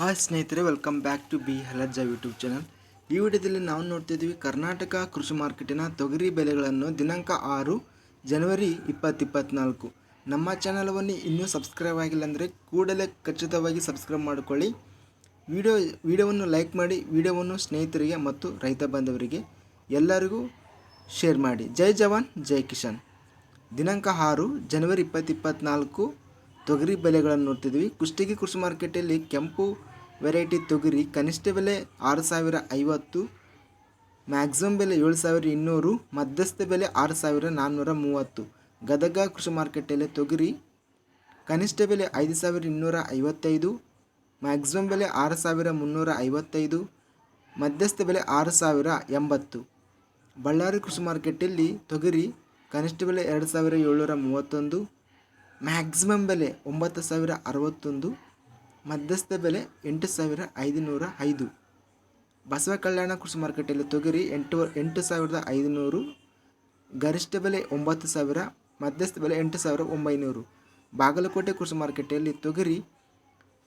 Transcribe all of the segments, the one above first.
Hi ಸ್ನೇಹಿತರೆ welcome back to B ಹಲಜ್ಜ YouTube channel ಈ ವಿಡಿಯೋದಲ್ಲಿ ನಾವು ನೋಡ್ತಿದ್ದೀವಿ ಕರ್ನಾಟಕ ಕೃಷಿ ಮಾರ್ಕೆಟಿನ ತೊಗರಿ ಬೆಲೆಗಳನ್ನು ದಿನಾಂಕ ಆರು ಜನವರಿ ಇಪ್ಪತ್ತಿಪ್ಪತ್ನಾಲ್ಕು. ನಮ್ಮ ಚಾನಲವನ್ನು ಇನ್ನೂ ಸಬ್ಸ್ಕ್ರೈಬ್ ಆಗಿಲ್ಲ ಅಂದರೆ ಕೂಡಲೇ ಖಚಿತವಾಗಿ ಸಬ್ಸ್ಕ್ರೈಬ್ ಮಾಡಿಕೊಳ್ಳಿ. ವಿಡಿಯೋ, ವಿಡಿಯೋವನ್ನು ಲೈಕ್ ಮಾಡಿ, ವಿಡಿಯೋವನ್ನು ಸ್ನೇಹಿತರಿಗೆ ಮತ್ತು ರೈತ ಬಾಂಧವರಿಗೆ ಎಲ್ಲರಿಗೂ ಶೇರ್ ಮಾಡಿ. ಜೈ ಜವಾನ್, ಜೈ ಕಿಶನ್ ದಿನಾಂಕ ಆರು ಜನವರಿ ಇಪ್ಪತ್ತಿಪ್ಪತ್ನಾಲ್ಕು. ತೊಗರಿ ಬೆಲೆಗಳನ್ನು ನೋಡ್ತಿದ್ವಿ. ಕುಷ್ಟಗಿ ಕೃಷಿ ಮಾರ್ಕೆಟಲ್ಲಿ ಕೆಂಪು ವೆರೈಟಿ ತೊಗರಿ, ಕನಿಷ್ಠ ಬೆಲೆ ಆರು ಸಾವಿರ ಐವತ್ತು ಮ್ಯಾಕ್ಸಿಮಮ್ ಬೆಲೆ ಏಳು ಸಾವಿರ ಇನ್ನೂರು, ಮಧ್ಯಸ್ಥ ಬೆಲೆ ಆರು ಸಾವಿರ ನಾನ್ನೂರ ಮೂವತ್ತು. ಗದಗ ಕೃಷಿ ಮಾರ್ಕೆಟಲ್ಲಿ ತೊಗರಿ ಕನಿಷ್ಠ ಬೆಲೆ ಐದು ಸಾವಿರ ಇನ್ನೂರ ಐವತ್ತೈದು ಮ್ಯಾಕ್ಸಿಮಮ್ ಬೆಲೆ ಆರು ಸಾವಿರ ಮುನ್ನೂರ ಐವತ್ತೈದು, ಮಧ್ಯಸ್ಥ ಬೆಲೆ ಆರು ಸಾವಿರ ಎಂಬತ್ತು. ಬಳ್ಳಾರಿ ಕೃಷಿ ಮಾರ್ಕೆಟಲ್ಲಿ ತೊಗರಿ ಕನಿಷ್ಠ ಬೆಲೆ ಎರಡು ಸಾವಿರ ಏಳ್ನೂರ ಮೂವತ್ತೊಂದು ಮ್ಯಾಕ್ಸಿಮಮ್ ಬೆಲೆ ಒಂಬತ್ತು ಸಾವಿರ ಅರವತ್ತೊಂದು, ಮಧ್ಯಸ್ಥ ಬೆಲೆ ಎಂಟು ಸಾವಿರ ಐದುನೂರ ಐದು. ಬಸವ ಕಲ್ಯಾಣ ಕೃಷಿ ಮಾರ್ಕೆಟಲ್ಲಿ ತೊಗರಿ ಎಂಟು ಎಂಟು ಸಾವಿರದ ಐದುನೂರು, ಗರಿಷ್ಠ ಬೆಲೆ ಒಂಬತ್ತು ಸಾವಿರ, ಮಧ್ಯಸ್ಥ ಬೆಲೆ ಎಂಟು ಸಾವಿರ ಒಂಬೈನೂರು. ಬಾಗಲಕೋಟೆ ಕೃಷಿ ಮಾರ್ಕೆಟಲ್ಲಿ ತೊಗರಿ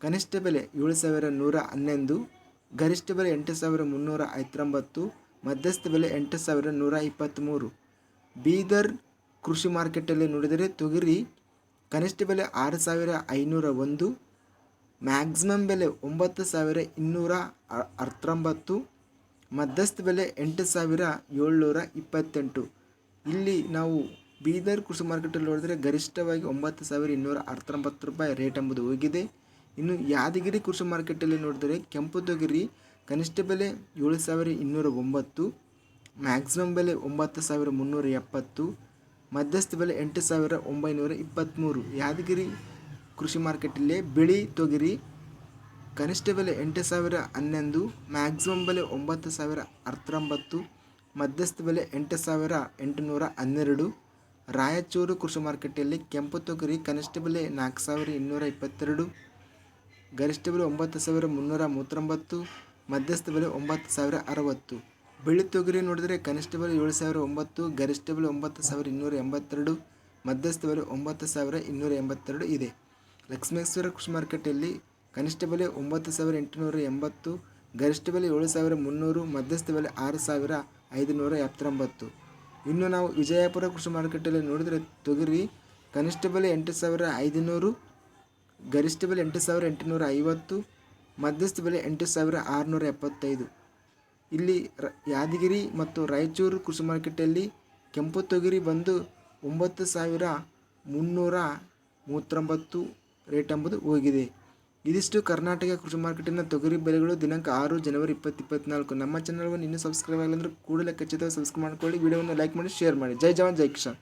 ಕನಿಷ್ಠ ಬೆಲೆ ಏಳು ಸಾವಿರ ನೂರ ಹನ್ನೊಂದು, ಗರಿಷ್ಠ ಬೆಲೆ ಎಂಟು ಸಾವಿರ ಮುನ್ನೂರ ಐವತ್ತೊಂಬತ್ತು, ಮಧ್ಯಸ್ಥ ಬೆಲೆ ಎಂಟು ಸಾವಿರ ನೂರ ಇಪ್ಪತ್ತ್ಮೂರು. ಬೀದರ್ ಕೃಷಿ ಮಾರ್ಕೆಟಲ್ಲಿ ನೋಡಿದರೆ ತೊಗರಿ ಕನಿಷ್ಠ ಬೆಲೆ ಆರು ಸಾವಿರ ಐನೂರ ಒಂದು ಮ್ಯಾಕ್ಸಿಮಮ್ ಬೆಲೆ ಒಂಬತ್ತು ಸಾವಿರ ಇನ್ನೂರ ಹತ್ತೊಂಬತ್ತು ಮಧ್ಯಸ್ಥ ಬೆಲೆ ಎಂಟು ಸಾವಿರ ಏಳ್ನೂರ ಇಪ್ಪತ್ತೆಂಟು ಇಲ್ಲಿ ನಾವು ಬೀದರ್ ಕೃಷಿ ಮಾರ್ಕೆಟಲ್ಲಿ ನೋಡಿದರೆ ಗರಿಷ್ಠವಾಗಿ ಒಂಬತ್ತು ಸಾವಿರ ಇನ್ನೂರ ಹತ್ತೊಂಬತ್ತು ರೂಪಾಯಿ ರೇಟ್ ಎಂಬುದು ಹೋಗಿದೆ. ಇನ್ನು ಯಾದಗಿರಿ ಕೃಷಿ ಮಾರ್ಕೆಟಲ್ಲಿ ನೋಡಿದರೆ ಕೆಂಪು ತೊಗರಿ ಕನಿಷ್ಠ ಬೆಲೆ ಏಳು ಸಾವಿರ ಇನ್ನೂರ ಒಂಬತ್ತು ಮ್ಯಾಕ್ಸಿಮಮ್ ಬೆಲೆ ಒಂಬತ್ತು ಸಾವಿರ ಮುನ್ನೂರ ಎಪ್ಪತ್ತು ಮಧ್ಯಸ್ಥ ಬೆಲೆ ಎಂಟು ಸಾವಿರ ಒಂಬೈನೂರ ಇಪ್ಪತ್ತ್ಮೂರು ಯಾದಗಿರಿ ಕೃಷಿ ಮಾರ್ಕೆಟಲ್ಲಿ ಬಿಳಿ ತೊಗರಿ, ಕನಿಷ್ಠ ಬೆಲೆ ಎಂಟು ಸಾವಿರ ಹನ್ನೊಂದು ಮ್ಯಾಕ್ಸಿಮಮ್ ಬೆಲೆ ಒಂಬತ್ತು ಸಾವಿರ ಹತ್ತೊಂಬತ್ತು, ಮಧ್ಯಸ್ಥ ಬೆಲೆ ಎಂಟು ಸಾವಿರ ಎಂಟುನೂರ ಹನ್ನೆರಡು. ರಾಯಚೂರು ಕೃಷಿ ಮಾರ್ಕೆಟಲ್ಲಿ ಕೆಂಪು ತೊಗರಿ, ಕನಿಷ್ಠ ಬೆಲೆ ನಾಲ್ಕು ಸಾವಿರ ಇನ್ನೂರ ಇಪ್ಪತ್ತೆರಡು. ಗರಿಷ್ಠ ಬೆಲೆ ಒಂಬತ್ತು ಸಾವಿರ ಮುನ್ನೂರ ಮೂವತ್ತೊಂಬತ್ತು, ಮಧ್ಯಸ್ಥ ಬೆಲೆ ಒಂಬತ್ತು ಸಾವಿರ ಅರವತ್ತು. ಬಿಳಿ ತೊಗರಿ ನೋಡಿದರೆ ಕನಿಷ್ಠ ಬೆಲೆ ಏಳು ಸಾವಿರ ಒಂಬತ್ತು, ಗರಿಷ್ಠ ಬೆಲೆ ಒಂಬತ್ತು ಸಾವಿರ ಇನ್ನೂರ ಎಂಬತ್ತೆರಡು, ಮಧ್ಯಸ್ಥ ಬೆಲೆ ಒಂಬತ್ತು ಸಾವಿರ ಇನ್ನೂರ ಎಂಬತ್ತೆರಡು ಇದೆ. ಲಕ್ಷ್ಮೇಶ್ವರ ಕೃಷಿ ಮಾರ್ಕೆಟಲ್ಲಿ ಕನಿಷ್ಠ ಬೆಲೆ ಒಂಬತ್ತು ಸಾವಿರ ಎಂಟುನೂರ ಎಂಬತ್ತು, ಗರಿಷ್ಠ ಬೆಲೆ ಏಳು ಸಾವಿರ ಮುನ್ನೂರು, ಮಧ್ಯಸ್ಥ ಬೆಲೆ ಆರು ಸಾವಿರ ಐದುನೂರ ಎಪ್ಪತ್ತೊಂಬತ್ತು. ಇನ್ನು ನಾವು ವಿಜಯಪುರ ಕೃಷಿ ಮಾರುಕಟ್ಟೆಯಲ್ಲಿ ನೋಡಿದರೆ ತೊಗರಿ ಕನಿಷ್ಠ ಬೆಲೆ ಎಂಟು ಸಾವಿರ ಐದುನೂರು, ಗರಿಷ್ಠ ಬೆಲೆ ಎಂಟು ಸಾವಿರ ಎಂಟುನೂರ ಐವತ್ತು, ಮಧ್ಯಸ್ಥ ಬೆಲೆ ಎಂಟು ಸಾವಿರ ಆರುನೂರ ಎಪ್ಪತ್ತೈದು. ಇಲ್ಲಿ ರ, ಯಾದಗಿರಿ ಮತ್ತು ರಾಯಚೂರು ಕೃಷಿ ಮಾರ್ಕೆಟಲ್ಲಿ ಕೆಂಪು ತೊಗರಿ ಬಂದು ಒಂಬತ್ತು ಸಾವಿರ ಮುನ್ನೂರ ಮೂವತ್ತೊಂಬತ್ತು ರೇಟ್ ಎಂಬುದು ಹೋಗಿದೆ. ಇದಿಷ್ಟು ಕರ್ನಾಟಕ ಕೃಷಿ ಮಾರ್ಕೆಟಿನ ತೊಗರಿ ಬೆಲೆಗಳು ದಿನಾಂಕ ಆರು ಜನವರಿ ಇಪ್ಪತ್ತು ಇಪ್ಪತ್ನಾಲ್ಕು ನಮ್ಮ ಚಾನಲ್ವನ್ನು ಇನ್ನೂ ಸಬ್ಸ್ಕ್ರೈಬ್ ಆಗಿಲ್ಲ ಕೂಡಲೇ ಖಚಿತವಾಗಿ ಸಬ್ಸ್ಕ್ರೈಬ್ ಮಾಡ್ಕೊಳ್ಳಿ. ವಿಡಿಯೋವನ್ನು ಲೈಕ್ ಮಾಡಿ ಶೇರ್ ಮಾಡಿ. ಜೈ ಜವಾನ್, ಜೈ ಕಿಶನ್